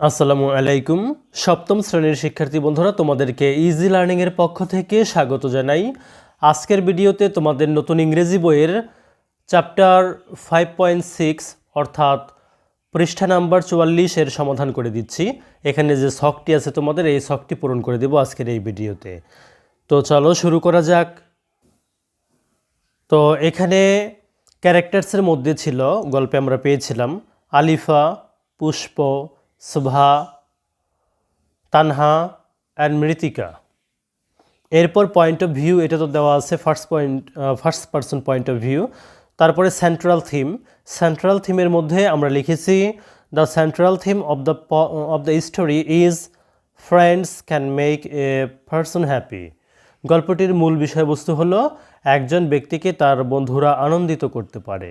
আসসালামু আলাইকুম। সপ্তম শ্রেণির শিক্ষার্থী বন্ধুরা, তোমাদেরকে ইজি লার্নিংয়ের পক্ষ থেকে স্বাগত জানাই। আজকের ভিডিওতে তোমাদের নতুন ইংরেজি বইয়ের চ্যাপ্টার ফাইভ পয়েন্ট সিক্স অর্থাৎ পৃষ্ঠা নাম্বার চুয়াল্লিশের সমাধান করে দিচ্ছি। এখানে যে শখটি আছে তোমাদের, এই শখটি পূরণ করে দেবো আজকের এই ভিডিওতে। তো চলো শুরু করা যাক। তো এখানে ক্যারেক্টার্সের মধ্যে ছিল, গল্পে আমরা পেয়েছিলাম, আলিফা, পুষ্প সুভা তানহা অ্যান্ড মৃতিকা। এরপর পয়েন্ট অফ ভিউ এটা তো দেওয়া আছে first point first person point of view তারপরে সেন্ট্রাল থিম সেন্ট্রাল থিমের মধ্যে আমরা লিখেছি the central theme of the of the story is friends can make a person happy গল্পটির মূল বিষয়বস্তু হলো, একজন ব্যক্তিকে তার বন্ধুরা আনন্দিত করতে পারে।